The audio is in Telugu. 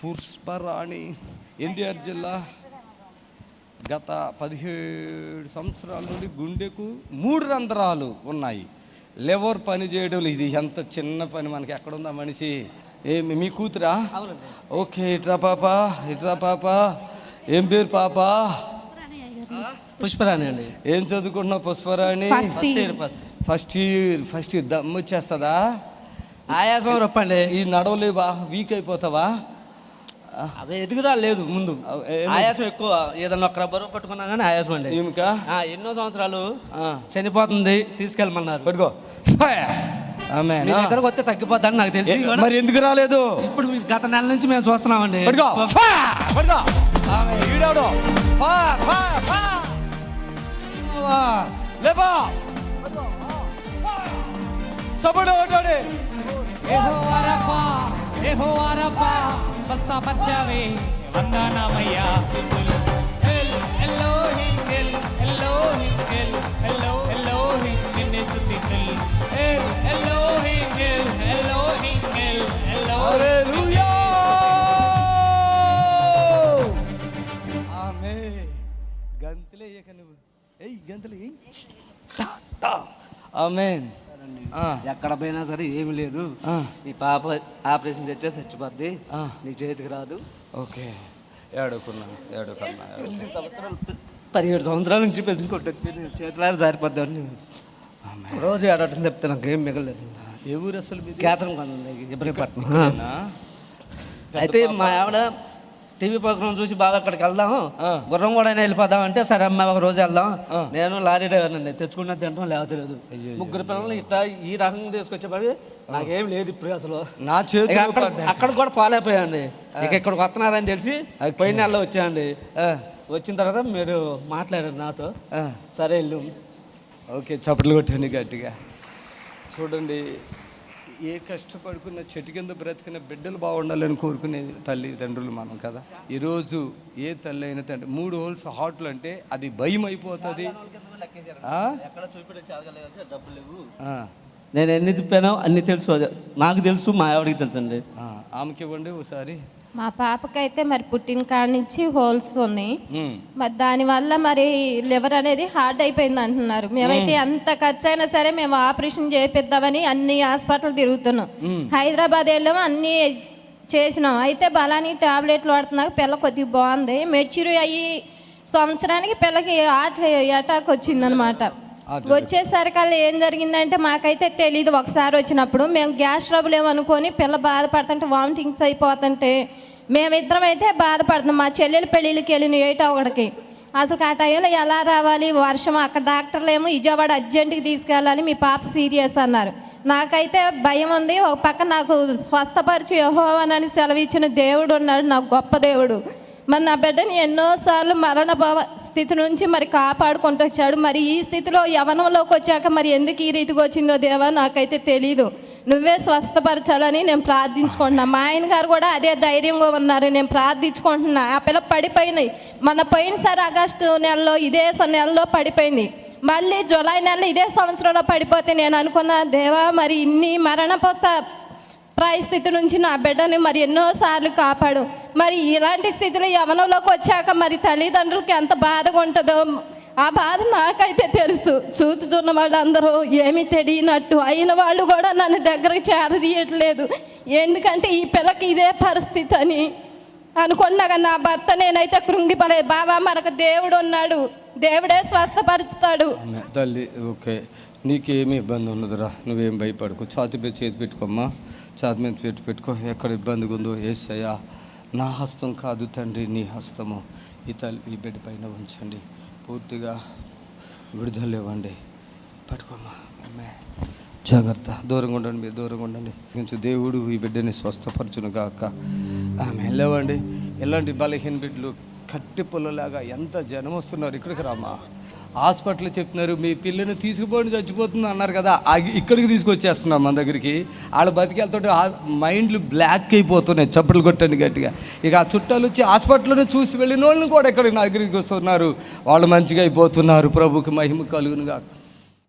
పుష్పరాణి ఎన్టీఆర్ జిల్లా గత పదిహేడు సంవత్సరాల నుండి గుండెకు మూడు రంధ్రాలు ఉన్నాయి. లెవర్ పని చేయడం ఇది ఎంత చిన్న పని మనకి ఎక్కడుందా మనిషి? ఏమి మీ కూతురా? ఓకే ఇట్రా పాప ఇట్రా పాప. ఏం పేరు పాప? పుష్పరాణి అండి. ఏం చదువుకుంటున్నావు Pushparani? First year first first year first year దమ్ము వచ్చేస్తుందా? ఆయాసం రొప్పండి. ఈ నడవలేవా? వీక్ అయిపోతావా? అవి ఎదుగుదా? లేదు ముందు. ఏ- ఆయాసం ఎక్కువ. ఏదన్నా ఒక రబ్బరు పట్టుకున్నా కానీ ఆయాసం అండి. ఆ, ఎన్నో సంవత్సరాలు ఆ. చనిపోతుంది తీసుకెళ్ళమన్నారు. పట్టుకో. ఆమె మీ దగ్గరకు వస్తే తగ్గిపోద్దని నాకు తెలిసి మరి ఎందుకు రాలేదు? ఇప్పుడు గత నెల నుంచి మేము చూస్తున్నామండి. పట్టుకో. ఫా! పట్టుకో. ఆమె ఈడవడు ఫా! ఫా! ఫా! వా! లేపా. స్వస్థపరచవే, వందనామయ్యా. గంతులే ఇక నువ్వు ఏయ్ గంతులు ఏయ్. టా, టా. ఆమేన్ ఎక్కడ పోయినా సరే ఏమి లేదు. ఈ పాప ఆపరేషన్ తెచ్చే చచ్చిపోద్ది. నీ చేతికి రాదు. ఓకే. ఏడుకున్నా ఏడుకున్నా సంవత్సరాలు పదిహేడు సంవత్సరాల నుంచి పెంచుకుంటుంది చేతులారు జారిపోద్దామని రోజు ఏడటం చెప్తే నాకు ఏం మిగలేదు ఏ ఊరు అసలు? కేతరం కొండ ఇబ్రహీంపట్నం? అయితే మా ఆవిడ టీవీ ప్రోగ్రామ్ చూసి బాగా అక్కడికి వెళ్దాం. గుర్రం కూడా వెళ్ళిపోదాం అంటే సరే అమ్మ ఒక రోజు వెళ్దాం. నేను లారీ డ్రైవర్ అండి తెచ్చుకున్న తింటాం అయ్యో, ముగ్గురు పిల్లలు ఇట్లా ఈ రకంగా తీసుకొచ్చేపడి నాకేం లేదు ఇప్పుడు అసలు. నా చేతిలో అక్కడ కూడా పాలైపోయాండి ఇక ఇక్కడికి వస్తున్నారని తెలిసి. పోయిన నెలలో వచ్చాయండి వచ్చిన తర్వాత మీరు మాట్లాడారు నాతో. సరే వెళ్ళు. ఓకే చప్పట్లు కొట్టండి గట్టిగా. చూడండి ఏ కష్టపడుకున్న చెట్టు కింద బ్రతికిన బిడ్డలు బాగుండాలని కోరుకునే తల్లిదండ్రులు మనం కదా. ఈరోజు ఏ తల్లి అయినా తండ్రి మూడు హోల్స్ హార్ట్లు అంటే అది భయం అయిపోతుంది. నేను ఎన్ని తిప్పానో అన్ని తెలుసు నాకు తెలుసు మా ఆవిడకి తెలుసు అండి. ఆమెకి ఇవ్వండి ఒకసారి. మా పాపకైతే మరి పుట్టిన కాడ నుంచి హోల్స్ ఉన్నాయి. మరి దానివల్ల మరి లివర్ అనేది హార్డ్ అయిపోయింది అంటున్నారు. మేమైతే ఎంత ఖర్చు అయినా సరే మేము ఆపరేషన్ చేపిద్దామని అన్ని హాస్పిటల్ తిరుగుతున్నాం. హైదరాబాద్ వెళ్ళాము అన్ని చేసినాం. అయితే బలాని టాబ్లెట్లు వాడుతున్నాక పిల్ల కొద్దిగా బాగుంది. మెచ్యూర్ అయ్యి సంవత్సరానికి పిల్లకి హార్ట్ అటాక్ వచ్చిందనమాట. వచ్చేసరికల్లా ఏం జరిగిందంటే మాకైతే తెలియదు ఒకసారి వచ్చినప్పుడు మేము గ్యాస్ ట్రబుల్ ఏమనుకొని పిల్ల బాధపడుతుంటే వామిటింగ్స్ అయిపోతుంటే మేమిద్దరం అయితే బాధపడుతున్నాం. మా చెల్లెలు పెళ్ళిళ్ళకి వెళ్ళిన ఏటో ఒకటికి అసలు ఆ టైంలో ఎలా రావాలి? వర్షం అక్కడ డాక్టర్లు ఏమో విజయవాడ అర్జెంటుకి తీసుకెళ్ళాలి. మీ పాప సీరియస్ అన్నారు. నాకైతే భయం ఉంది. ఒక పక్క నాకు స్వస్థపరిచి యెహోవానని సెలవు ఇచ్చిన దేవుడు ఉన్నాడు. నాకు గొప్ప దేవుడు. మరి నా బిడ్డని ఎన్నోసార్లు మరణ భావ స్థితి నుంచి మరి కాపాడుకుంటూ వచ్చాడు. మరి ఈ స్థితిలో యవనంలోకి వచ్చాక మరి ఎందుకు ఈ రీతికి వచ్చిందో దేవా నాకైతే తెలీదు. నువ్వే స్వస్థపరచాలని నేను ప్రార్థించుకుంటున్నా. మా ఆయన గారు కూడా అదే ధైర్యంగా ఉన్నారు. నేను ప్రార్థించుకుంటున్నా. ఆ పిల్ల పడిపోయినాయి మన పోయినసారి ఆగస్టు నెలలో ఇదే నెలలో పడిపోయింది. మళ్ళీ జూలై నెలలో ఇదే సంవత్సరంలో పడిపోతే నేను అనుకున్న దేవా మరి ఇన్ని మరణ పరిస్థితి నుంచి నా బిడ్డని మరి ఎన్నోసార్లు కాపాడు. మరి ఇలాంటి స్థితిలో యవనంలోకి వచ్చాక మరి తల్లిదండ్రులకి ఎంత బాధగా ఉంటుందో ఆ బాధ నాకైతే తెలుసు. చూచుతున్న వాళ్ళందరూ ఏమి తెలియనట్టు అయిన వాళ్ళు కూడా నన్ను దగ్గరకు చేరదీయట్లేదు. ఎందుకంటే ఈ పిల్లకి ఇదే పరిస్థితి అని అనుకున్నాక నా భర్త. నేనైతే కృంగిపడలేదు బాబా మనకు దేవుడు ఉన్నాడు. దేవుడే స్వస్థపరుచుతాడు. తల్లి ఓకే. నీకేమి ఇబ్బంది ఉన్నదిరా నువ్వేం భయపడకు. ఛాతి మీద చేతి పెట్టుకోమ్మా. ఛాతి మీద పెట్టి పెట్టుకో. ఎక్కడ ఇబ్బందిగా ఉందో ఏసయ్యా. నా హస్తం కాదు తండ్రి నీ హస్తము. ఈ తల్లి ఈ బిడ్డ పైన ఉంచండి. పూర్తిగా విడుదల ఇవ్వండి. పట్టుకోమ్మా. అమ్మే. జాగ్రత్త. దూరంగా ఉండండి మీరు దూరంగా ఉండండి. కొంచెం దేవుడు ఈ బిడ్డని స్వస్థపరచును గాక. ఆమె వెళ్ళవండి ఎలాంటి బలహీన బిడ్డలు కట్టి పుల్లలాగా ఎంత జనం వస్తున్నారు ఇక్కడికి రామా? హాస్పిటల్ చెప్తున్నారు మీ పిల్లని తీసుకుపోయి చచ్చిపోతుంది అన్నారు కదా. ఇక్కడికి తీసుకొచ్చేస్తున్నాం మన దగ్గరికి. వాళ్ళ బతికెళ్తుంటే మైండ్లు బ్లాక్ అయిపోతున్నాయి చప్పట్లు కొట్టండి గట్టిగా. ఇక ఆ చుట్టాలు వచ్చి హాస్పిటల్లోనే చూసి వెళ్ళిన వాళ్ళని కూడా ఇక్కడికి నా దగ్గరికి వస్తున్నారు. వాళ్ళు మంచిగా అయిపోతున్నారు ప్రభుకి మహిమ కలుగునుగా